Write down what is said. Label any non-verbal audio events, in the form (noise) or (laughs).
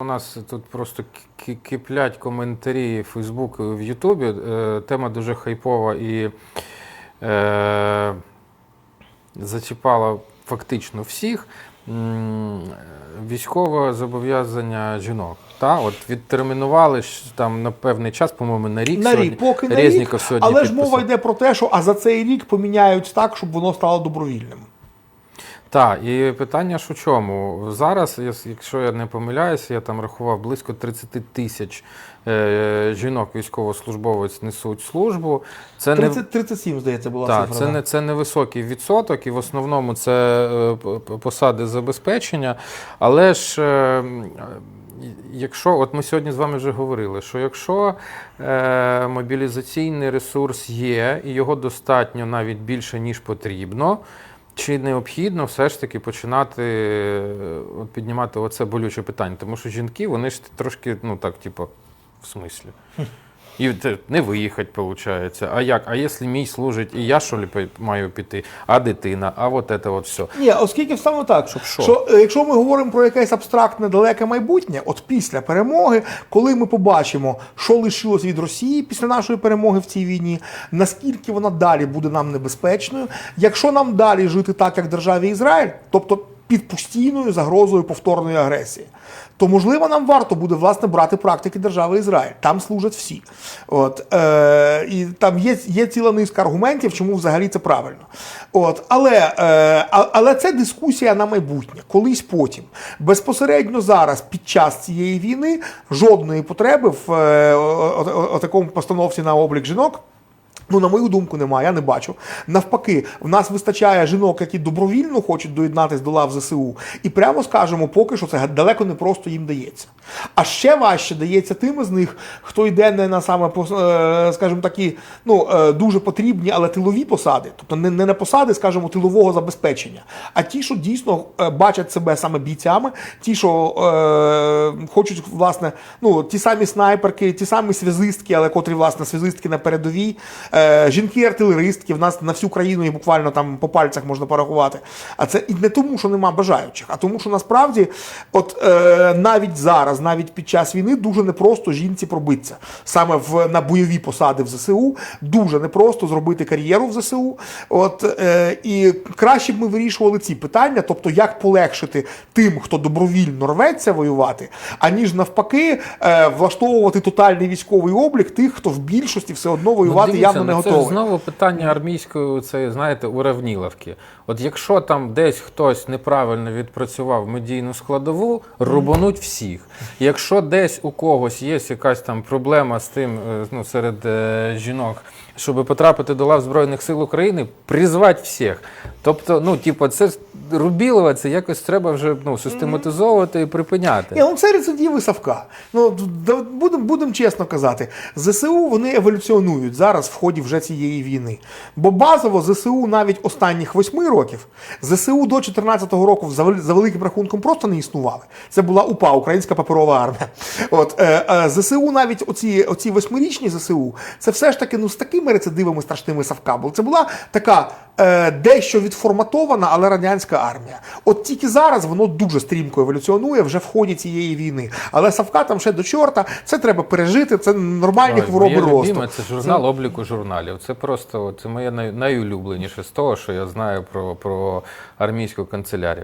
У нас тут просто киплять коментарі в Фейсбуку і в Ютубі. Е, Тема дуже хайпова і е, зачіпала фактично всіх. Військове зобов'язання жінок. Та, от відтермінували ж там на певний час, по-моєму, на рік. На сьогодні. рік, поки на рік, сьогодні але ж мова йде про те, що а за цей рік поміняють так, щоб воно стало добровільним. Так, і питання ж у чому? Зараз, якщо я не помиляюся, я там рахував близько 30 тисяч е, жінок військовослужбовець несуть службу. Це не 30, 37, здається, була так, цифра. це не це невисокий відсоток, і в основному це е, посади забезпечення. Але ж. е, Якщо, от ми сьогодні з вами вже говорили, що якщо е, мобілізаційний ресурс є, і його достатньо навіть більше, ніж потрібно, чи необхідно все ж таки починати е, от піднімати оце болюче питання? Тому що жінки, вони ж трошки, ну так, типу, в смислі. (laughs) І не виїхати, виходить. А як? А якщо мій служить, і я що ли маю піти, а дитина, а от це от все. Ні, оскільки саме так, Щоб що? що е, якщо ми говоримо про якесь абстрактне далеке майбутнє, от після перемоги, коли ми побачимо, що лишилось від Росії після нашої перемоги в цій війні, наскільки вона далі буде нам небезпечною, якщо нам далі жити так, як державі Ізраїль, тобто під постійною загрозою повторної агресії. То можливо нам варто буде власне брати практики держави Ізраїль. Там служать всі. От е, і там є, є ціла низка аргументів, чому взагалі це правильно. От, але, е, але це дискусія на майбутнє, колись потім. Безпосередньо зараз, під час цієї війни, жодної потреби в е, о- о- о- такому постановці на облік жінок. Ну, на мою думку, немає, я не бачу. Навпаки, в нас вистачає жінок, які добровільно хочуть доєднатися до лав ЗСУ. І прямо скажемо, поки що це далеко не просто їм дається. А ще важче дається тим із них, хто йде не на саме е, скажімо такі, ну е, дуже потрібні, але тилові посади, тобто не, не на посади, скажімо, тилового забезпечення, а ті, що дійсно е, бачать себе саме бійцями, ті, що е, хочуть, власне, ну ті самі снайперки, ті самі связистки, але котрі, власне, связистки на передовій, жінки-артилеристки, в нас на всю країну їх буквально там по пальцях можна порахувати. А це і не тому, що нема бажаючих, а тому, що насправді, от е, навіть зараз, навіть під час війни, дуже непросто жінці пробитися. Саме в на бойові посади в ЗСУ дуже непросто зробити кар'єру в ЗСУ. От е, і краще б ми вирішували ці питання, тобто як полегшити тим, хто добровільно рветься воювати, аніж навпаки е, влаштовувати тотальний військовий облік тих, хто в більшості все одно воювати Ну, явно не Це готовий. ж знову питання армійської, це, знаєте, уравніловки. От якщо там десь хтось неправильно відпрацював медійну складову, рубануть всіх. Якщо десь у когось є якась там проблема з тим, е, ну, серед е, жінок, щоб потрапити до лав Збройних сил України, призвати всіх. Тобто, ну, типу, це Рубілова, це якось треба вже ну, систематизовувати і припиняти. Ні, ну це рецидиви Савка. Ну будемо будем чесно казати, ЗСУ вони еволюціонують зараз в ході вже цієї війни. Бо базово ЗСУ навіть останніх восьми років ЗСУ до 2014 року за, вели- за великим рахунком просто не існували. Це була УПА, Українська паперова армія. От е, е, ЗСУ, навіть оці, оці восьмирічні ЗСУ, це все ж таки ну з такими рецидивами страшними Савка. Бо це була така дещо відформатована, але радянська армія. От тільки зараз воно дуже стрімко еволюціонує вже в ході цієї війни. Але Савка там ще до чорта, це треба пережити, це нормальні хвороби росту. це журнал обліку журналів. Це просто це моє най, найулюбленіше з того, що я знаю про, про армійську канцелярію.